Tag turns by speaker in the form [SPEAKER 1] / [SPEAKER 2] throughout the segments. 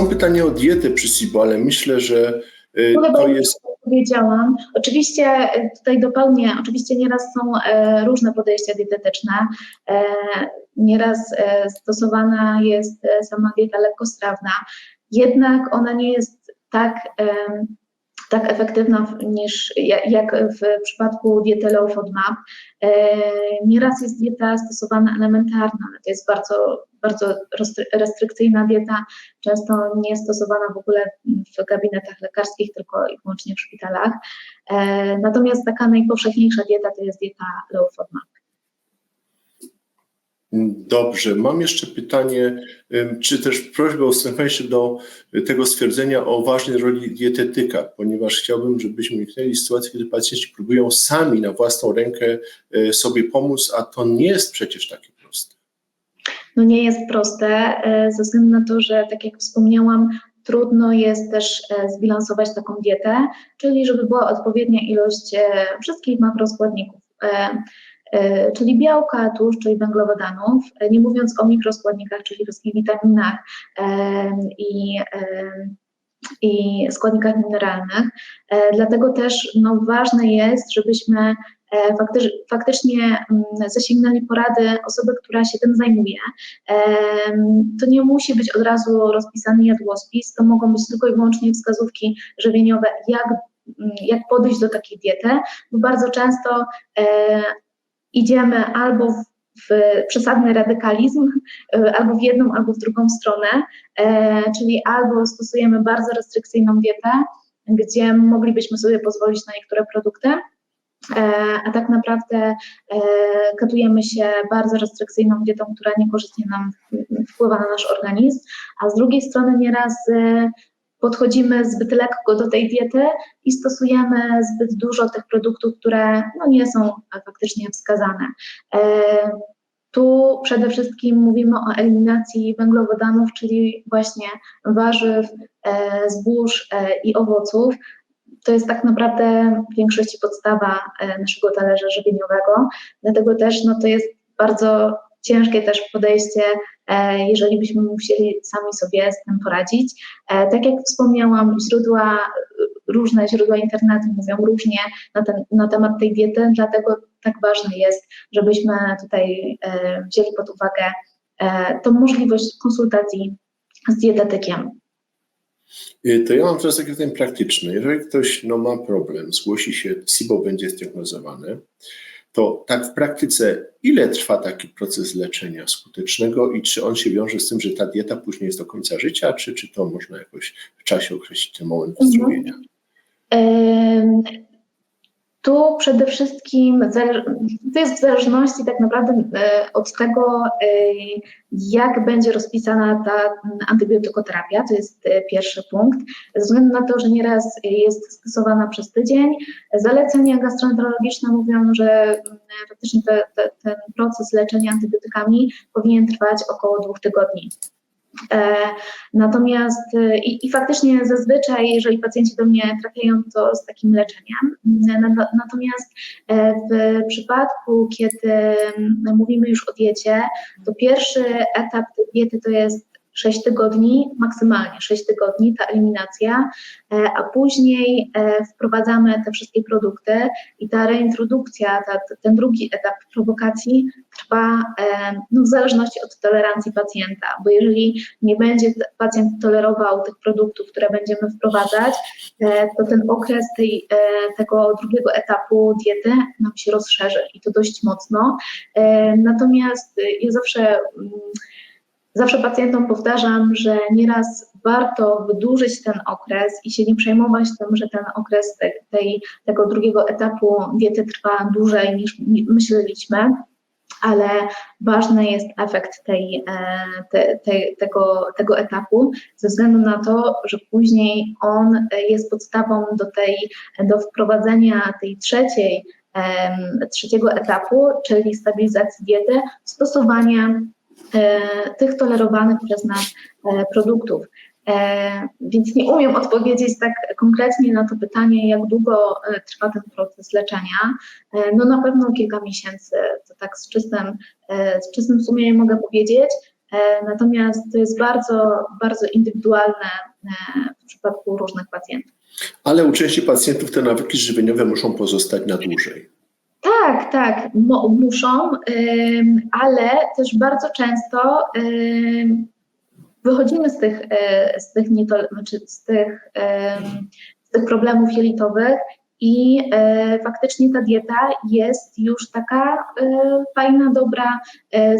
[SPEAKER 1] Są pytania o dietę przy SIBO, ale myślę, że y,
[SPEAKER 2] No
[SPEAKER 1] to jest.
[SPEAKER 2] powiedziałam. Oczywiście e, tutaj dopełnię, oczywiście nieraz są e, różne podejścia dietetyczne. E, nieraz stosowana jest sama dieta lekkostrawna, jednak ona nie jest tak, tak efektywna niż ja- jak w przypadku diety low FODMAP. E, nieraz jest dieta stosowana elementarna, ale to jest bardzo, bardzo restry- restrykcyjna dieta, często nie stosowana w ogóle w gabinetach lekarskich, tylko i wyłącznie w szpitalach. E, Natomiast taka najpowszechniejsza dieta to jest dieta low FODMAP.
[SPEAKER 1] Dobrze, mam jeszcze pytanie, czy też prośbę o się do tego stwierdzenia o ważnej roli dietetyka, ponieważ chciałbym, żebyśmy uniknęli sytuacji, kiedy pacjenci próbują sami na własną rękę y, sobie pomóc, a to nie jest przecież takie proste.
[SPEAKER 2] No nie jest proste, e, ze względu na to, że tak jak wspomniałam, trudno jest też e, zbilansować taką dietę, czyli żeby była odpowiednia ilość e, wszystkich makroskładników, e, e, czyli białka, tłuszczu i węglowodanów, e, nie mówiąc o mikroskładnikach, czyli wszystkich witaminach e, i e, i składnikach mineralnych. E, Dlatego też no, ważne jest, żebyśmy e, faktycznie, mm, zasięgnęli porady osoby, która się tym zajmuje. To nie musi być od razu rozpisany jadłospis, to mogą być tylko i wyłącznie wskazówki żywieniowe, jak, mm, jak podejść do takiej diety, bo bardzo często e, idziemy albo w przesadny radykalizm, e, albo w jedną, albo w drugą stronę, e, czyli albo stosujemy bardzo restrykcyjną dietę, gdzie moglibyśmy sobie pozwolić na niektóre produkty, e, a tak naprawdę katujemy się bardzo restrykcyjną dietą, która niekorzystnie nam wpływa na nasz organizm, a z drugiej strony nieraz podchodzimy zbyt lekko do tej diety i stosujemy zbyt dużo tych produktów, które no, nie są faktycznie wskazane. E, Tu przede wszystkim mówimy o eliminacji węglowodanów, czyli właśnie warzyw, e, zbóż e, i owoców. To jest tak naprawdę w większości podstawa naszego talerza żywieniowego, dlatego też no, to jest bardzo ciężkie też podejście, e, jeżeli byśmy musieli sami sobie z tym poradzić. E, Tak jak wspomniałam, źródła, różne źródła internetu mówią różnie na, ten, na temat tej diety, dlatego tak ważne jest, żebyśmy tutaj e, wzięli pod uwagę tą możliwość konsultacji z dietetykiem.
[SPEAKER 1] To ja mam teraz takie pytanie praktyczne. Jeżeli ktoś no, ma problem, zgłosi się, SIBO będzie zdiagnozowany, to tak w praktyce ile trwa taki proces leczenia skutecznego i czy on się wiąże z tym, że ta dieta później jest do końca życia, czy, czy to można jakoś w czasie określić ten moment?
[SPEAKER 2] Ym, Tu przede wszystkim to jest w zależności tak naprawdę e, od tego, e, jak będzie rozpisana ta antybiotykoterapia, to jest e, pierwszy punkt. Ze względu na to, że nieraz jest stosowana przez tydzień, zalecenia gastroenterologiczne mówią, że faktycznie te, te, ten proces leczenia antybiotykami powinien trwać około dwóch tygodni. E, Natomiast e, i, i faktycznie zazwyczaj, jeżeli pacjenci do mnie trafiają, to z takim leczeniem. Na- Natomiast e, w przypadku, kiedy mm, mówimy już o diecie, to pierwszy etap diety to jest 6 tygodni, maksymalnie 6 tygodni, ta eliminacja, e, a później e, wprowadzamy te wszystkie produkty i ta reintrodukcja, ta, ten drugi etap prowokacji trwa e, no, w zależności od tolerancji pacjenta, bo jeżeli nie będzie pacjent tolerował tych produktów, które będziemy wprowadzać, to ten okres tej, tego drugiego etapu diety nam się rozszerzy i to dość mocno. Natomiast ja zawsze mm, Zawsze pacjentom powtarzam, że nieraz warto wydłużyć ten okres i się nie przejmować tym, że ten okres te, tej, tego drugiego etapu diety trwa dłużej niż myśleliśmy, ale ważny jest efekt tej, e, te, tej, tego, tego etapu, ze względu na to, że później on jest podstawą do, tej, do wprowadzenia tej trzeciej, trzeciego etapu, czyli stabilizacji diety, stosowania tych tolerowanych przez nas e, produktów. E, Więc nie umiem odpowiedzieć tak konkretnie na to pytanie, jak długo e, trwa ten proces leczenia. E, No na pewno kilka miesięcy, to tak z czystym, e, z czystym sumieniem mogę powiedzieć. Natomiast to jest bardzo, bardzo indywidualne w przypadku różnych pacjentów.
[SPEAKER 1] Ale u części pacjentów te nawyki żywieniowe muszą pozostać na dłużej.
[SPEAKER 2] Tak, tak, muszą, ale też bardzo często wychodzimy z tych, y, z tych, znaczy z tych, z tych problemów jelitowych i y, faktycznie ta dieta jest już taka y, fajna, dobra,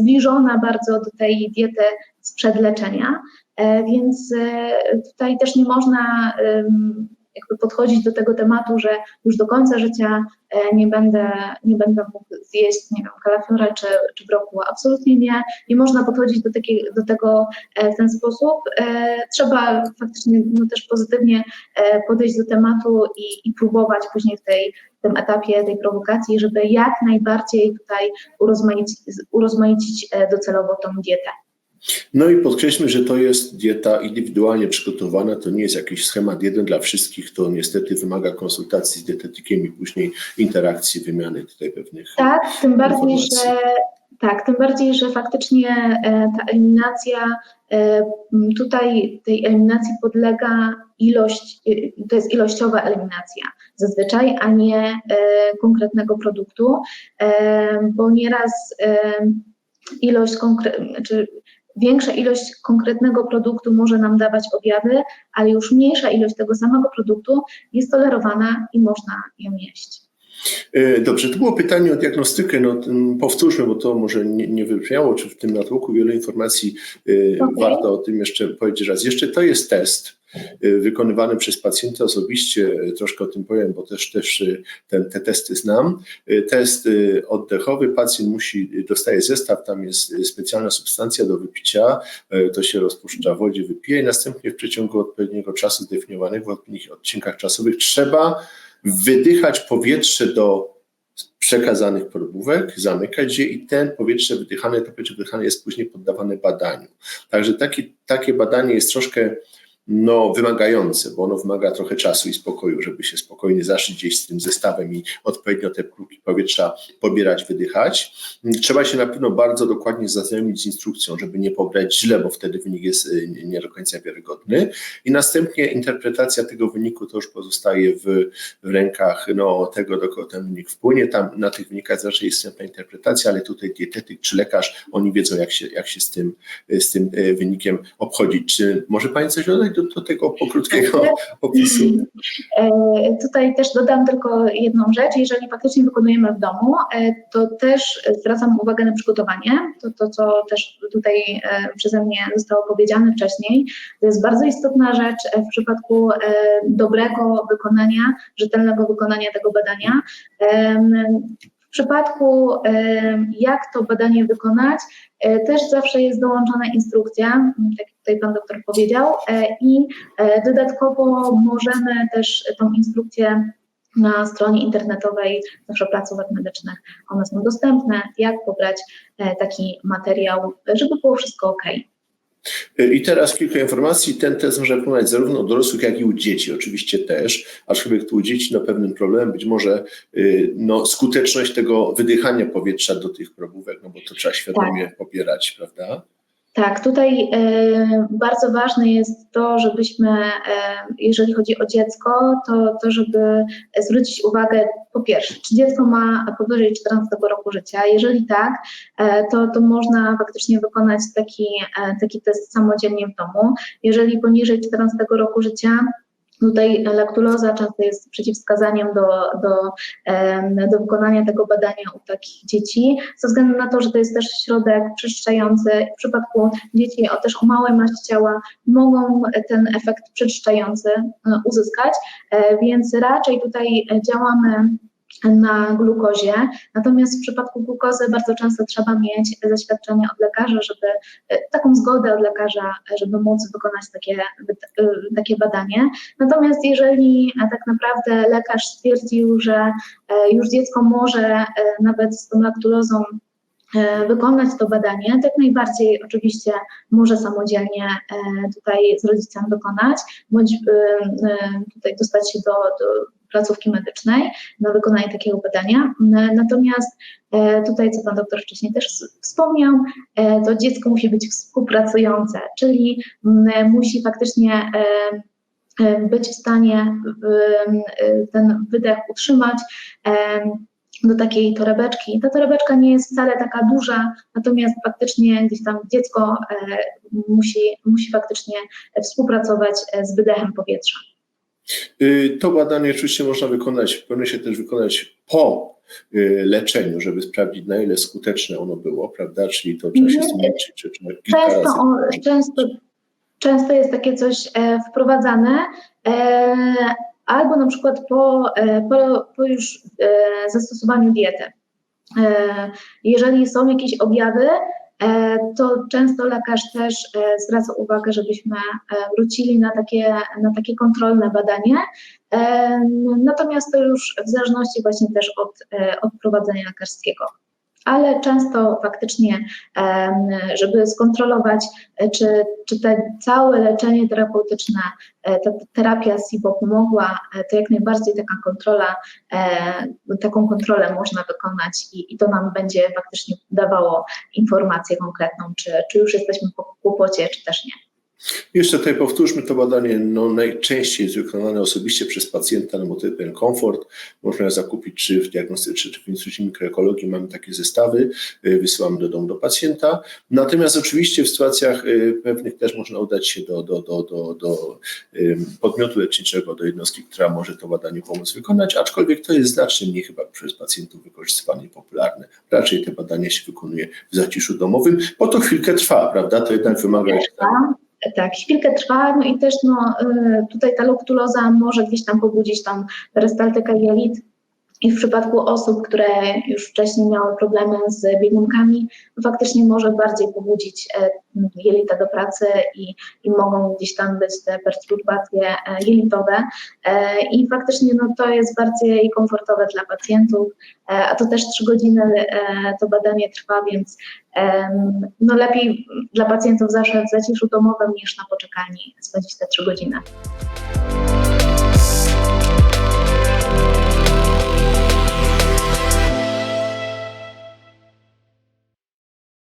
[SPEAKER 2] zbliżona bardzo do tej diety sprzed leczenia, więc tutaj też nie można jakby podchodzić do tego tematu, że już do końca życia e, nie będę, nie będę mógł zjeść, nie wiem, kalafiora czy, czy brokuła. Absolutnie nie. Nie można podchodzić do, takiej, do tego e, w ten sposób. E, trzeba faktycznie no, też pozytywnie podejść do tematu i, i próbować później w tej w tym etapie tej prowokacji, żeby jak najbardziej tutaj urozmaicić, urozmaicić docelowo tą dietę.
[SPEAKER 1] No i podkreślmy, że to jest dieta indywidualnie przygotowana, to nie jest jakiś schemat jeden dla wszystkich, to niestety wymaga konsultacji z dietetykiem i później interakcji, wymiany tutaj pewnych
[SPEAKER 2] Tak, tym bardziej, że tak, tym bardziej, że faktycznie e, ta eliminacja, e, tutaj tej eliminacji podlega ilość, e, to jest ilościowa eliminacja zazwyczaj, a nie konkretnego produktu, bo nieraz ilość konkretna, czy Większa ilość konkretnego produktu może nam dawać objawy, ale już mniejsza ilość tego samego produktu jest tolerowana i można ją jeść.
[SPEAKER 1] E, dobrze, to było pytanie o diagnostykę. No, powtórzmy, bo to może nie, nie wybrzmiało, czy w tym natłoku wiele informacji e, okay. warto o tym jeszcze powiedzieć raz. Jeszcze to jest test wykonywany przez pacjenta osobiście. Y, troszkę o tym powiem, bo też, też y, ten, te testy znam. Test oddechowy pacjent musi, dostaje zestaw, tam jest specjalna substancja do wypicia, to się rozpuszcza w wodzie, wypije i następnie w przeciągu odpowiedniego czasu zdefiniowanych w odpowiednich odcinkach czasowych trzeba wydychać powietrze do przekazanych probówek, zamykać je i ten powietrze wydychane, to powietrze wydychane jest później poddawane badaniu. Także taki, takie badanie jest troszkę no, wymagające, bo ono wymaga trochę czasu i spokoju, żeby się spokojnie zaszyć gdzieś z tym zestawem i odpowiednio te próbki powietrza pobierać, wydychać. Trzeba się na pewno bardzo dokładnie zaznajomić z instrukcją, żeby nie pobrać źle, bo wtedy wynik jest y, nie do końca wiarygodny. I następnie interpretacja tego wyniku to już pozostaje w, w rękach no, tego, do kogo ten wynik wpłynie. Tam na tych wynikach zawsze jest wstępna interpretacja, ale tutaj dietetyk czy lekarz, oni wiedzą, jak się, jak się z, tym, z tym y, wynikiem obchodzić. Czy może Pani coś dodać? Do, do tego pokrótkiego tak, opisu.
[SPEAKER 2] E, tutaj też dodam tylko jedną rzecz. Jeżeli faktycznie wykonujemy w domu, e, to też zwracam uwagę na przygotowanie. To, to co też tutaj e, przeze mnie zostało powiedziane wcześniej, to jest bardzo istotna rzecz w przypadku dobrego wykonania, rzetelnego wykonania tego badania. W przypadku, jak to badanie wykonać, też zawsze jest dołączona instrukcja, tak jak tutaj Pan doktor powiedział, e, i e, dodatkowo możemy też tą instrukcję na stronie internetowej zawsze placówek medycznych. One są dostępne, jak pobrać e, taki materiał, żeby było wszystko ok.
[SPEAKER 1] I teraz kilka informacji. Ten test może wykonać zarówno u dorosłych, jak i u dzieci, oczywiście też, aczkolwiek tu u dzieci no, pewnym problemem być może y, no, skuteczność tego wydychania powietrza do tych probówek, no bo to trzeba świadomie tak. popierać, prawda?
[SPEAKER 2] Tak, tutaj e, bardzo ważne jest to, żebyśmy, e, jeżeli chodzi o dziecko, to, to żeby zwrócić uwagę po pierwsze, czy dziecko ma powyżej 14 roku życia. Jeżeli tak, e, to, to można faktycznie wykonać taki, taki test samodzielnie w domu. Jeżeli poniżej 14 roku życia, Tutaj laktuloza często jest przeciwwskazaniem do, do, do wykonania tego badania u takich dzieci, ze względu na to, że to jest też środek przeczyszczający. W przypadku dzieci o, też o małej maści ciała mogą ten efekt przeczyszczający e, uzyskać, e, więc raczej tutaj działamy na glukozie. Natomiast w przypadku glukozy bardzo często trzeba mieć zaświadczenie od lekarza, żeby e, taką zgodę od lekarza, żeby móc wykonać takie, e, takie badanie. Natomiast jeżeli tak naprawdę lekarz stwierdził, że e, już dziecko może nawet z tą laktulozą wykonać to badanie, tak najbardziej oczywiście może samodzielnie tutaj z rodzicem wykonać, bądź tutaj dostać się do, do placówki medycznej na wykonanie takiego badania. Natomiast e, tutaj, co Pan doktor wcześniej też wspomniał, e, to dziecko musi być współpracujące, czyli musi faktycznie e, e, być w stanie e, ten wydech utrzymać e, do takiej torebeczki. Ta torebeczka nie jest wcale taka duża, natomiast faktycznie gdzieś tam dziecko e, musi, musi faktycznie współpracować e, z wydechem powietrza.
[SPEAKER 1] Y, To badanie oczywiście można wykonać, powinno się też wykonać po y, leczeniu, żeby sprawdzić, na ile skuteczne ono było, prawda? Czyli to trzeba się
[SPEAKER 2] Mhm.
[SPEAKER 1] zmierzyć, czy kilka
[SPEAKER 2] Często,
[SPEAKER 1] razy.
[SPEAKER 2] często, często jest takie coś e, wprowadzane, e, albo na przykład po, e, po, po już e, zastosowaniu diety. E, jeżeli są jakieś objawy, to często lekarz też e, zwraca uwagę, żebyśmy e, wrócili na takie, na takie kontrolne badanie. E, natomiast to już w zależności właśnie też od, e, od prowadzenia lekarskiego. Ale często faktycznie, żeby skontrolować, e, czy, czy te całe leczenie terapeutyczne, e, ta terapia SIBO pomogła, e, to jak najbardziej taka kontrola, taką kontrolę można wykonać i, i to nam będzie faktycznie dawało informację konkretną, czy, czy już jesteśmy po kłopocie, czy też nie.
[SPEAKER 1] Jeszcze tutaj powtórzmy to badanie, no najczęściej jest wykonane osobiście przez pacjenta Pen Comfort. Można zakupić czy w diagnostyce, czy w Instytucie Mikroekologii, mamy takie zestawy, y, wysyłamy do domu do pacjenta. Natomiast oczywiście w sytuacjach y, pewnych też można udać się do, do, do, do, do podmiotu leczniczego, do jednostki, która może to badanie pomóc wykonać, aczkolwiek to jest znacznie mniej chyba przez pacjentów wykorzystywane i popularne. Raczej te badania się wykonuje w zaciszu domowym, bo to chwilkę trwa, prawda? To jednak wymaga
[SPEAKER 2] Trwa, Tak, chwilkę trwa, no i też no, y, tutaj ta luktuloza może gdzieś tam pobudzić tam perystaltykę jelit i w przypadku osób, które już wcześniej miały problemy z biegunkami, faktycznie może bardziej pobudzić e, jelita do pracy i, i mogą gdzieś tam być te perturbacje e, jelitowe E, i faktycznie no, to jest bardziej komfortowe dla pacjentów, a to też 3 godziny to badanie trwa, więc no lepiej dla pacjentów zawsze w zaciszu domowym niż na poczekalni spędzić te 3 godziny.